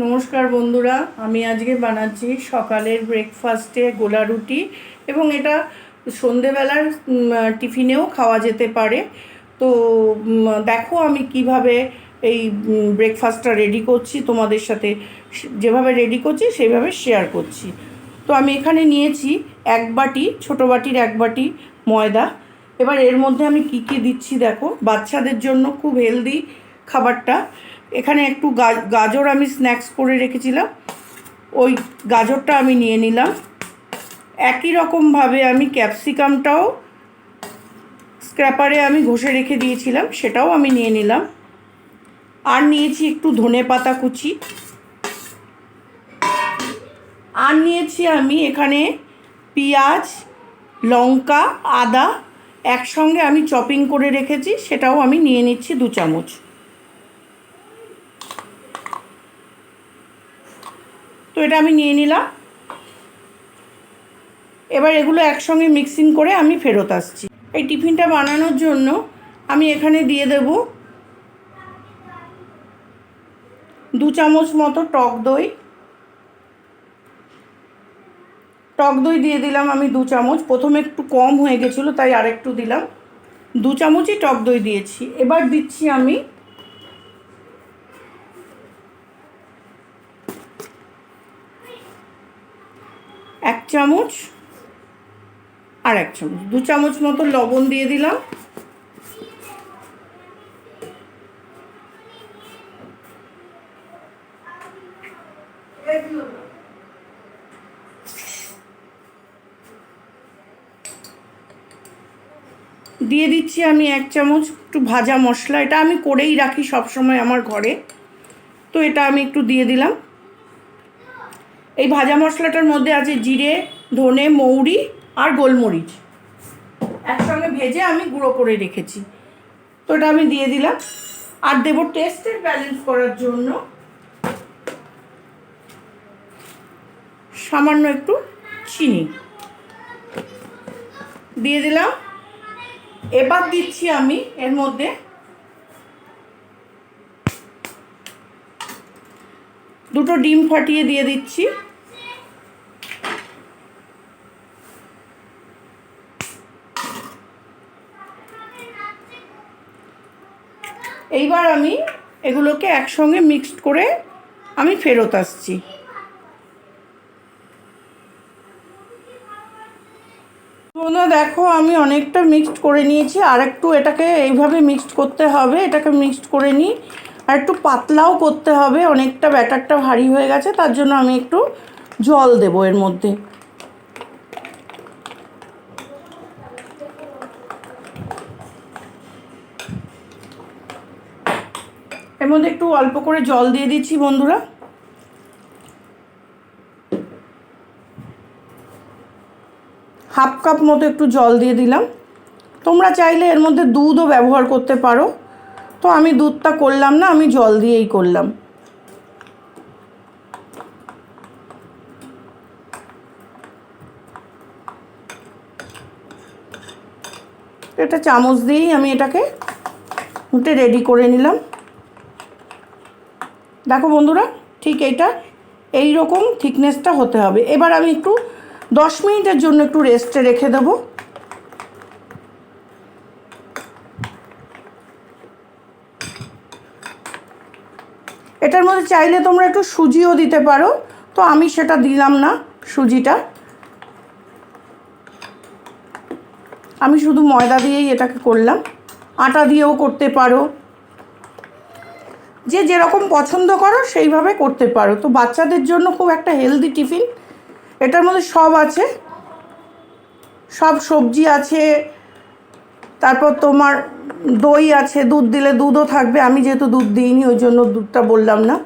নমস্কার বন্ধুরা, আমি আজকে বানাচ্ছি সকালের ব্রেকফাস্টে গোলা রুটি এবং এটা সন্ধেবেলার টিফিনেও খাওয়া যেতে পারে। তো দেখো আমি কীভাবে এই ব্রেকফাস্টটা রেডি করছি, তোমাদের সাথে যেভাবে রেডি করছি, সেইভাবে শেয়ার করছি। তো আমি এখানে নিয়েছি এক বাটি, ছোটো বাটির এক বাটি ময়দা। এবার এর মধ্যে আমি কি কি দিচ্ছি দেখো? বাচ্চাদের জন্য খুব হেলদি খাবারটা। এখানে একটু গাজর আমি স্ন্যাক্স করে রেখেছিলাম। ওই গাজরটা আমি নিয়ে নিলাম। একই রকমভাবে আমি ক্যাপসিকামটাও স্ক্র্যাপারে আমি ঘষে রেখে দিয়েছিলাম, সেটাও আমি নিয়ে নিলাম। আর নিয়েছি একটু ধনে পাতা কুচি। আর নিয়েছি আমি এখানে পেঁয়াজ, লঙ্কা, আদা একসঙ্গে আমি চপিং করে রেখেছি, সেটাও আমি নিয়ে নিচ্ছি দু চামচ। এটা আমি নিয়ে নিলাম। এবার এগুলো একসঙ্গে মিক্সিং করে আমি ফেরত আসছি। এই টিফিনটা বানানোর জন্য আমি এখানে দিয়ে দেব দু চামচ মতো টক দই। টক দই দিয়ে দিলাম আমি দু চামচ। প্রথমে একটু কম হয়ে গেছিল, তাই আরেকটু দিলাম। দু চামচই টক দই দিয়েছি। এবার দিচ্ছি আমি এক চামচ আর এক চামচ। দু চামচ মতো লবণ দিয়ে দিলাম। দিয়ে দিচ্ছি আমি এক চামচ একটু ভাজা মশলা। এটা আমি করেই রাখি সব সময় আমার ঘরে। তো এটা আমি একটু দিয়ে দিলাম। এই ভাজা মশলাটার মধ্যে আছে জিরে, ধনে, মৌরি আর গোলমরিচ। একসঙ্গে ভেজে আমি গুঁড়ো করে রেখেছি। তো এটা আমি দিয়ে দিলাম। আর দেবো টেস্টের ব্যালেন্স করার জন্য সামান্য একটু চিনি। দিয়ে দিলাম। এবার দিচ্ছি আমি এর মধ্যে দুটো ডিম ফাটিয়ে দিয়ে দিচ্ছি। এইবার আমি এগুলোকে একসঙ্গে মিক্সড করে আমি ফেরত আসছি। বন্ধুরা দেখো, আমি অনেকটা মিক্সড করে নিয়েছি। আর একটু এটাকে এইভাবে মিক্সড করতে হবে। এটাকে মিক্সড করে নিই। আর একটু পাতলাও করতে হবে, অনেকটা ব্যাটারটা ভারী হয়ে গেছে, তার জন্য আমি একটু জল দেবো এর মধ্যে। এর মধ্যে একটু অল্প করে জল দিয়ে দিচ্ছি বন্ধুরা। হাফ কাপ মতো একটু জল দিয়ে দিলাম। তোমরা চাইলে এর মধ্যে দুধও ব্যবহার করতে পারো। তো আমি দুধটা করলাম না, আমি জল দিয়েই করলাম। এটা চামচ দিয়েই আমি এটাকে উঠে রেডি করে নিলাম। দেখো বন্ধুরা, ঠিক এইটা এই রকম থিকনেসটা হতে হবে। এবার আমি একটু দশ মিনিটের জন্য একটু রেস্টে রেখে দেবো। এটার মধ্যে চাইলে তোমরা একটু সুজিও দিতে পারো। তো আমি সেটা দিলাম না সুজিটা। আমি শুধু ময়দা দিয়েই এটাকে করলাম। আটা দিয়েও করতে পারো। যে যেরকম পছন্দ করো সেইভাবে করতে পারো। তো বাচ্চাদের জন্য খুব একটা হেলদি টিফিন এটার মধ্যে সব আছে। সব সবজি আছে। তারপর তোমার দই আছে, দুধ দিলে দুধও থাকবে। আমি যেহেতু দুধ দিইনি, ওই জন্য দুধটা বললাম না।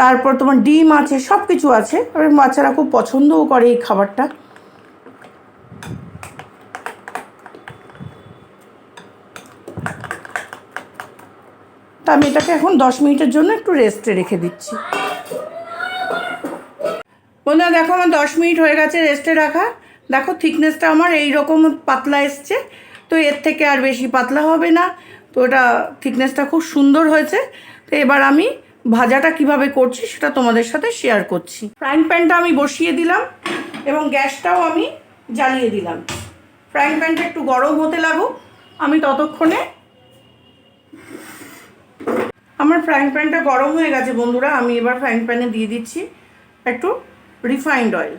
তারপর তোমার ডিম আছে সব কিছু আছে বাচ্চারা খুব পছন্দও করে এই খাবারটা। তা আমি এটাকে এখন দশ মিনিটের জন্য একটু রেস্টে রেখে দিচ্ছি। বন্ধুরা, দেখো আমার দশ মিনিট হয়ে গেছে রেস্টে রাখা। দেখো থিকনেসটা আমার এই রকম পাতলা এসছে। তো এর থেকে আর বেশি পাতলা হবে না। তো এটা থিকনেসটা খুব সুন্দর হয়েছে। তো এবার আমি ভাজাটা কীভাবে করছি সেটা তোমাদের সাথে শেয়ার করছি। ফ্রাইং প্যানটা আমি বসিয়ে দিলাম এবং গ্যাসটাও আমি জ্বালিয়ে দিলাম। ফ্রাইং প্যানটা একটু গরম হতে লাগুক। আমি ততক্ষণে আমার ফ্রাইং প্যানটা গরম হয়ে গেছে বন্ধুরা। আমি এবার ফ্রাইং প্যানে দিয়ে দিচ্ছি একটু রিফাইন্ড অয়েল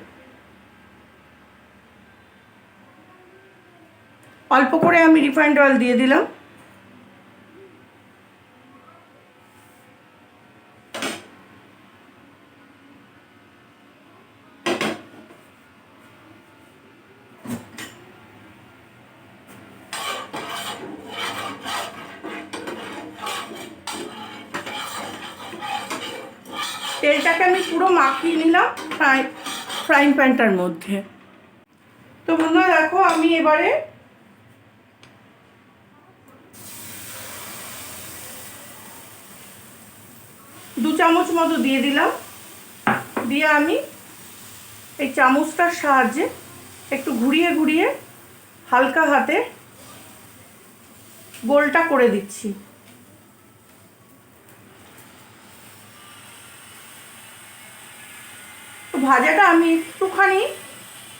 অল্প করে আমি রিফাইন্ড অয়েল দিয়ে দিলাম। তেলটাকে আমি পুরো মাখিয়ে নিলাম ফ্রাই ফ্রাইং প্যানটার মধ্যে। তো বন্ধুরা, দেখো আমি এবারে দু চামচ মতো দিয়ে দিলাম। দিয়ে আমি এই চামচটার সাহায্যে একটু ঘুরিয়ে ঘুরিয়ে হালকা হাতে গোলটা করে দিচ্ছি। ভাজাটা আমি একটুখানি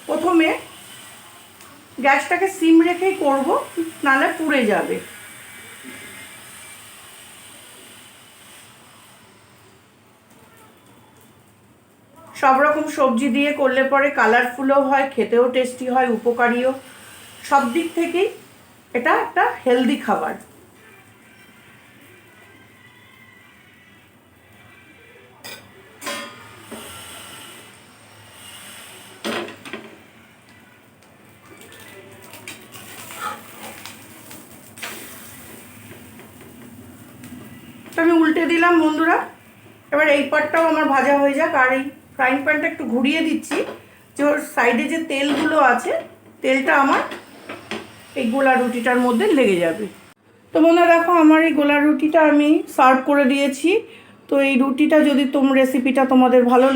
প্রথমে গ্যাসটাকে সিম রেখেই করব, নাহলে পুড়ে যাবে। সব রকম সবজি দিয়ে করলে পরে কালারফুলও হয়, খেতেও টেস্টি হয়, উপকারীও। সব দিক থেকেই এটা একটা হেলদি খাবার। আমি উল্টে দিলাম বন্ধুরা। এবার এই পাটটাও আমার ভাজা হয়ে যাক, আর এই ফ্রাইং প্যানটা একটু ঘুরিয়ে দিচ্ছি। যে ওর সাইডে যে তেলগুলো আছে, তেলটা আমার এই গোলা রুটিটার মধ্যে লেগে যাবে। তো বন্ধুরা দেখো, আমার এই গোলা রুটিটা আমি সার্ভ করে দিয়েছি। তো এই রুটিটা যদি তোম, রেসিপিটা তোমাদের ভালো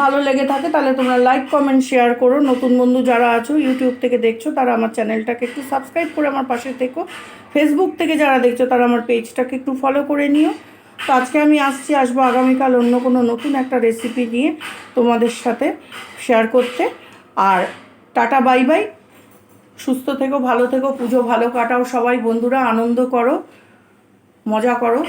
ভালো লেগে থাকে, তাহলে তোমরা লাইক, কমেন্ট, শেয়ার করো। নতুন বন্ধু যারা আছো, ইউটিউব থেকে দেখছ, তারা আমার চ্যানেলটাকে একটু সাবস্ক্রাইব করে আমার পাশে থেকো। ফেসবুক থেকে যারা দেখছ, তারা আমার পেজটাকে একটু ফলো করে নিও। তো আজকে আমি আসছি, আসব আগামীকাল অন্য কোনো নতুন একটা রেসিপি নিয়ে তোমাদের সাথে শেয়ার করতে। আর টাটা বাই বাই সুস্থ থেকো, ভালো থেকো, পুজো ভালো কাটাও সবাই, বন্ধুরা আনন্দ করো, মজা করো।